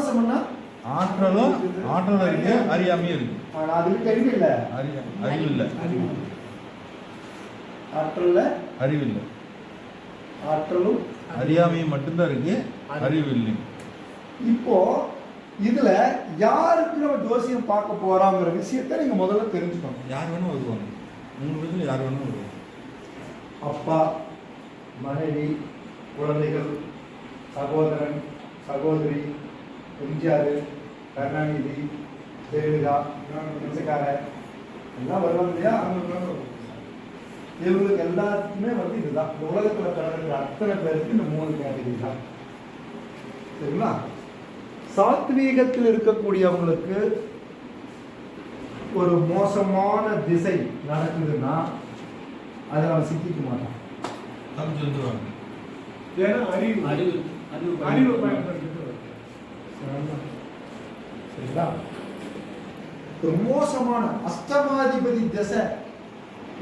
தாமசம்னா ஆற்றலும் ஆற்றலும் இருக்கு அறியாமையும் இருக்கு. ஆனா அதுக்கு தெரிவு இல்ல அறிவு இல்லை ஆற்றல்ல? அறிவு இல்லை ஆற்றலும்? அறியாமையும் மட்டும்தான் இருக்கு அறிவு இல்லை இப்போ இதுல யாருக்கு நம்ம ஜோசியம் பார்க்க போறோங்கிற விஷயத்த நீங்க முதல்ல தெரிஞ்சுக்கணும். யார் வேணா வருவாங்க. மூணு பேர்ல யார் வேணா வருவாங்க. அப்பா மனைவி குழந்தைகள் சகோதரன் சகோதரி எம்ஜிஆர் கருணாநிதி ஜெயலலிதா பிச்சைக்காரன் எல்லாம் வருவாங்க இல்லையா? இவங்களுக்கு எல்லாத்துக்குமே வந்து இதுதான். இந்த உலகத்துல பிறந்த அத்தனை பேருக்கு இந்த மூணு கேட்டகரி தான். சரிங்களா? சாத்வீகத்தில் இருக்கக்கூடியவங்களுக்கு ஒரு மோசமான திசை நடக்குதுன்னா அதை அவன் சிக்கிக்க மாட்டான் ஏன்னா அறிவு. அறிவு. அறிவு பயன்படுத்திட்டு சரிங்களா? ஒரு மோசமான அஷ்டமாதிபதி திசை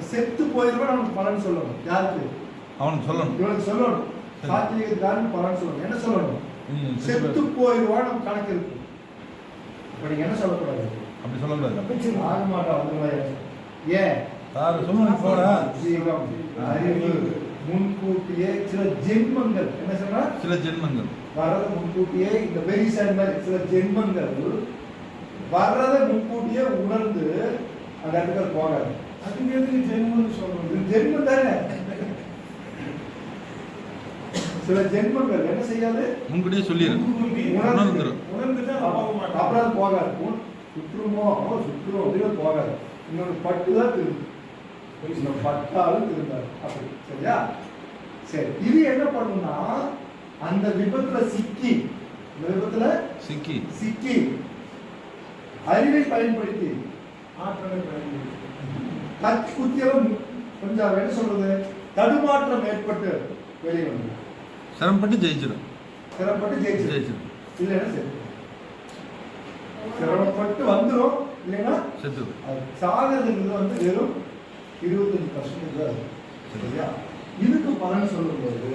செத்து போயிருவா நமக்கு பலன் சொல்லணும். யாருக்கு? அவனுக்கு சொல்லணும். இவனுக்கு சொல்லணும். சாத்வீகத்தாருன்னு பலன் சொல்லணும். என்ன சொல்லணும்? செத்து போயிருவா நம்ம கணக்கு இருக்கு. அப்ப நீங்க என்ன சொல்லக்கூடாது? அப்படி சொல்லக்கூடாது. ஆக மாட்டோம். மாதிரி. ஏன்? சார் சொல்லுங்க போட ஜீவம். அறிவு. முன்கூட்டியே சில ஜென்மங்கள். என்ன சொன்னா சில ஜென்மங்கள். வர்றத முன்கூட்டியே இந்த வெரி மாதிரி சில ஜென்மங்கள் வர்றத முன்கூட்டியே உணர்ந்து அந்த இடத்துக்கு போகாது. அதுக்கு எதுக்கு ஜென்மம்னு சொல்றது ஜென்மம் தானே? சில ஜென்மங்கள் என்ன செய்யாது? முன்கூட்டியே சொல்லிடு உணர்ந்துரும். உணர்ந்துட்டு அப்புறம் அது போகாது. சுற்றுமோ சுற்றுமோ அப்படின்னு போகாது. இன்னொரு பட்டு தான் திரும்பும். பட்டாலும் திரும்பாது. அப்படி. சரியா? சரி. இது என்ன பண்ணும்னா அந்த விபத்துல சிக்கி. இந்த விபத்துல சிக்கி. சிக்கி. அறிவை பயன்படுத்தி ஆற்றலை பயன்படுத்தி. கத்தி குத்தியலும் கொஞ்சம் என்ன சொல்றது? தடுமாற்றம் ஏற்பட்டு வெளியே வந்து சிரமப்பட்டு ஜெயிச்சிடும் சிரமப்பட்டு ஜெயிச்சு ஜெயிச்சிடும் இல்லைன்னா செத்து சிரமப்பட்டு வந்துடும் இல்லைன்னா செத்து அது சாகிறதுங்கிறது வந்து வெறும் இருபத்தஞ்சு பர்சன்டேஜ் தான். சரியா? இதுக்கு பலன் சொல்லும்போது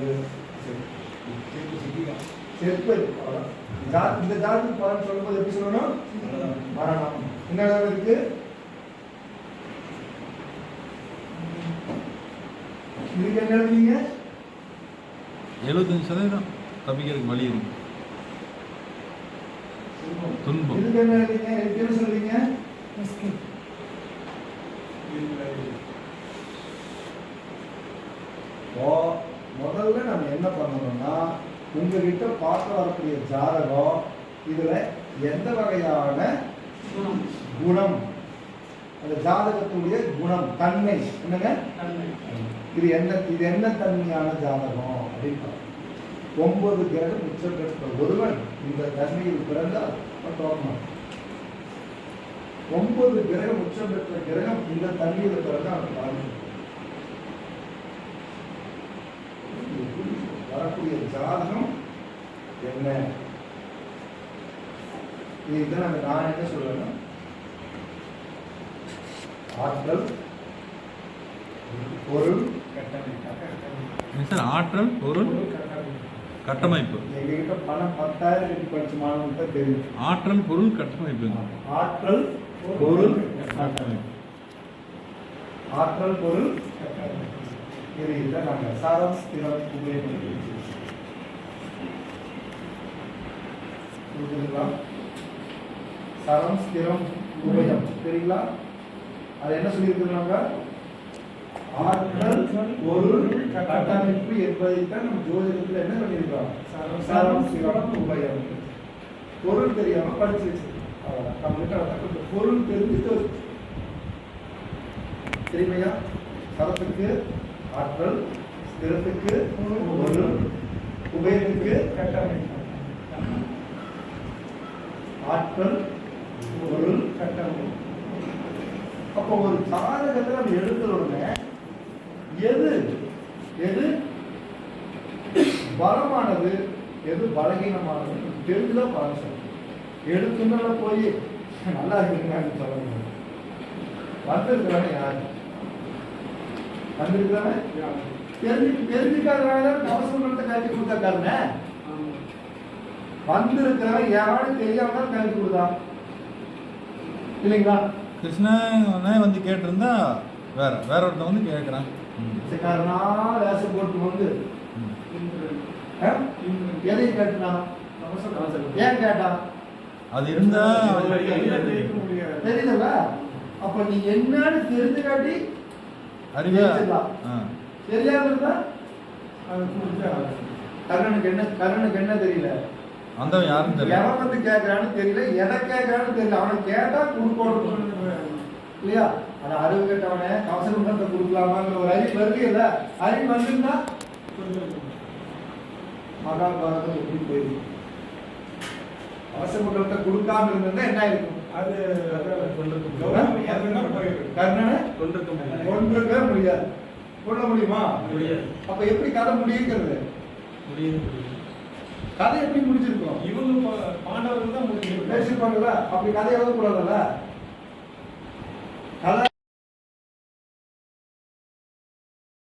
செப்பு இந்த ஜாதிக்கு பலன் சொல்லும்போது எப்படி சொல்லணும் மரணம் என்ன இருக்கு இதுக்கு என்ன எழுதுவீங்க எழுபத்தஞ்சு சதவீதம் தப்பிக்கிறதுக்கு வழி இருக்கு துன்பம். இதுக்கு என்ன எழுதுவீங்க இதுக்கு என்ன சொல்றீங்க ஓ முதல்ல நம்ம என்ன பண்ணணும்னா உங்ககிட்ட பார்க்க வரக்கூடிய ஜாதகம் இதுல எந்த வகையான குணம்? அந்த ஜாதகத்துடைய குணம் தன்மை. என்னங்க? இது என்ன இது என்ன தன்மையான ஜாதகம் அப்படின்னு. ஒன்பது கிரகம் உச்சம் பெற்ற ஒருவன். இந்த தன்மையில் பிறந்தால் தோற்றம் ஒன்பது கிரகம் உச்சம் பெற்ற கிரகம் இந்த தன்மையில் பிறந்தால் அவன் வரக்கூடிய ஜாதகம் என்ன? இதுதான் நம்ம நான் என்ன சொல்றேன்னா ஆற்றல் பொருள் சார் ஆற்றல் பொருள் கட்டமைப்பு. எங்ககிட்ட பணம் பத்தாயிரம் கட்டி படிச்ச மாணவன்கிட்ட தெரியும். ஆற்றல் பொருள் கட்டமைப்பு. ஆற்றல் பொருள் கட்டமைப்பு. ஆற்றல் பொருள் இது இதுதான் நாங்கள் சாரம் ஸ்திரம் உபயோகம் புரியுதுங்களா சரம் ஸ்திரம் உபயம் சரிங்களா அது என்ன சொல்லியிருக்கிறாங்க? ஆற்றல் பொருள் கட்டமைப்பு என்பதைத்தான் நம்ம ஜோதிடத்தில் என்ன பண்ணியிருக்கோம் சரம் ஸ்திரம் உபயம் பொருள் தெரியாம படிச்சு வச்சிருக்கோம். பொருள் தெரிஞ்சுட்டு தெரியுமையா? சரத்துக்கு ஆற்றல் ஸ்திரத்துக்கு பொருள் உபயத்துக்கு கட்டமைப்பு. ஆற்றல் பொருள் கட்டமைப்பு. அப்போ ஒரு சாதகத்தை நம்ம எடுத்த உடனே எது? எது? பலமானது எது பலகீனமானது? தெரிஞ்சுதான் பலன் சொல்லணும் எடுத்துனால போய் நல்லா இருக்குங்கன்னு சொல்ல முடியாது வந்திருக்கிறானே யாரு? வந்திருக்கிறானே தெரிஞ்சு தெரிஞ்சுக்காதனால அவசரம் நடத்த காட்டி கொடுத்தாருன்னு வந்திருக்கிறவன் யாரும் தெரியாம தான் கல்வி கொடுத்தான் இல்லைங்களா? கிருஷ்ணனே வந்து கேட்டிருந்தா வேற வேற ஒருத்தன் வந்து கேட்குறான். பிச்சைக்காரனா வேஷம் போட்டு வந்து. எதையும் கேட்டான். ஏன் கேட்டான்? அது இருந்தா. தெரியல அப்ப நீ என்னன்னு தெரிஞ்சு காட்டி அறிவா? தெரியாம இருந்தா கர்ணனுக்கு என்ன கர்ணனுக்கு என்ன தெரியல? வந்தவன் யாருன்னு தெரியல. எவன் வந்து கேட்கறான்னு தெரியல எதை கேட்கறான்னு தெரியல. அவனுக்கு கேட்டா கொடுக்கணும் இல்லையா? ஆனா அறிவு கேட்டவனே கவசகுண்டத்தை கொடுக்கலாமாங்கிற ஒரு அறிவு வருது அறிவு வந்திருந்தா மகாபாரதம் எப்படி போயிருக்கு கவசகுண்டத்தை கொடுக்காம இருந்திருந்தா என்ன ஆயிருக்கும் அது ஒன்றுக்க முடியாது. கொள்ள முடியுமா? முடியாது. அப்ப எப்படி கதை முடியுங்கிறது? முடியுது கதை எப்படி முடிச்சிருக்கோம் இவங்க பாண்டவர்கள் தான் முடிச்சிருப்பாங்களா அப்படி கதை எழுதக்கூடாதுல்ல? கதை